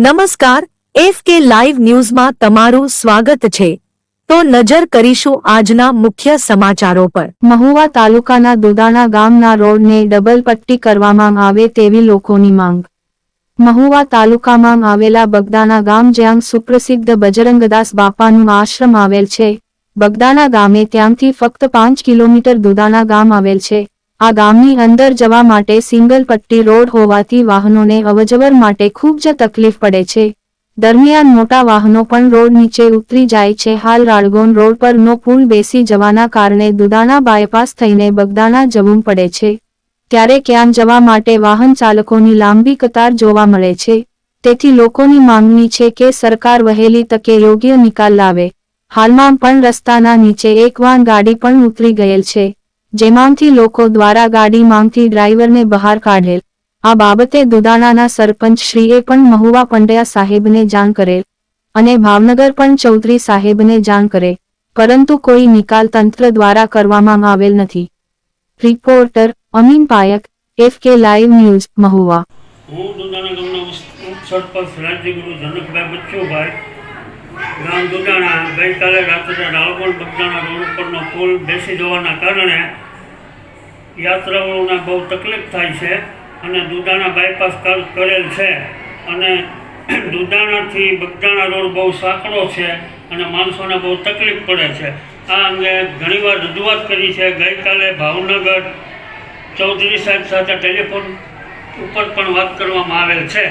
નમસ્કાર, F K live ન્યૂઝમાં તમારું સ્વાગત છે. તો નજર કરીશું આજના મુખ્ય સમાચારો પર. મહુવા તાલુકાના દુદાણા ગામના રોડને ડબલ પટ્ટી કરવામાં આવે તેવી લોકોની માંગ. મહુવા તાલુકામાં આવેલા બગદાના ગામ જ્યાં સુપ્રસિદ્ધ બજરંગદાસ બાપાનું આશ્રમ આવેલ છે બગદાના ગામે ત્યાંથી ફક્ત પાંચ કિલોમીટર દુદાના ગામ આવેલ છે. આ ગામની અંદર જવા માટે સિંગલ પટ્ટી રોડ હોવાથી વાહનોને અવજવર માટે ખૂબ જ તકલીફ પડે છે. દરમિયાન મોટા વાહનો પણ રોડ નીચે ઉતરી જાય છે. હાલ રાળગોન રોડ પરનો પુલ બેસી જવાના કારણે દુદાણા બાયપાસ થઈને બગદાણા જવું પડે છે. ત્યારે ક્યાં જવા માટે વાહન ચાલકોની લાંબી કતાર જોવા મળે છે. તેથી લોકોની માંગણી છે કે સરકાર વહેલી તકે યોગ્ય નિકાલ લાવે. હાલમાં પણ રસ્તાના નીચે એક વાન ગાડી પણ ઉતરી ગયેલ છે. જેમાંથી લોકો દ્વારા ગાડી માંગથી ડ્રાઈવરને બહાર કાઢેલ. આ બાબતે દુદાણાના સરપંચ શ્રીએ પણ મહુવા પંડ્યા સાહેબને જાણ કરેલ અને ભાવનગર પણ ચૌધરી સાહેબને જાણ કરે પરંતુ કોઈ નિકાલ તંત્ર દ્વારા કરવામાં આવેલ નથી. Reporter Amin Payak, F K live news, Mahuva. હું દુધાણા ગામના સરપંચ રાજ્યગુરુ જનકભાઈ બચ્ચુભાઈ. ગામ દુધાણા ગઈકાલે રાત્રે રાળગોળ બગદાણા રોડ ઉપરનો પુલ બેસી જવાના કારણે યાત્રાળુઓને બહુ તકલીફ થાય છે અને દુધાણા બાયપાસ કર- કરેલ છે. અને દુધાણાથી બગદાણા રોડ બહુ સાંકડો છે અને માણસોને બહુ તકલીફ પડે છે. આ અંગે ઘણીવાર રજૂઆત કરી છે. ગઈકાલે ભાવનગર ચૌધરી સાહેબ સાથે ટેલિફોન ઉપર પણ વાત કરવામાં આવેલ છે.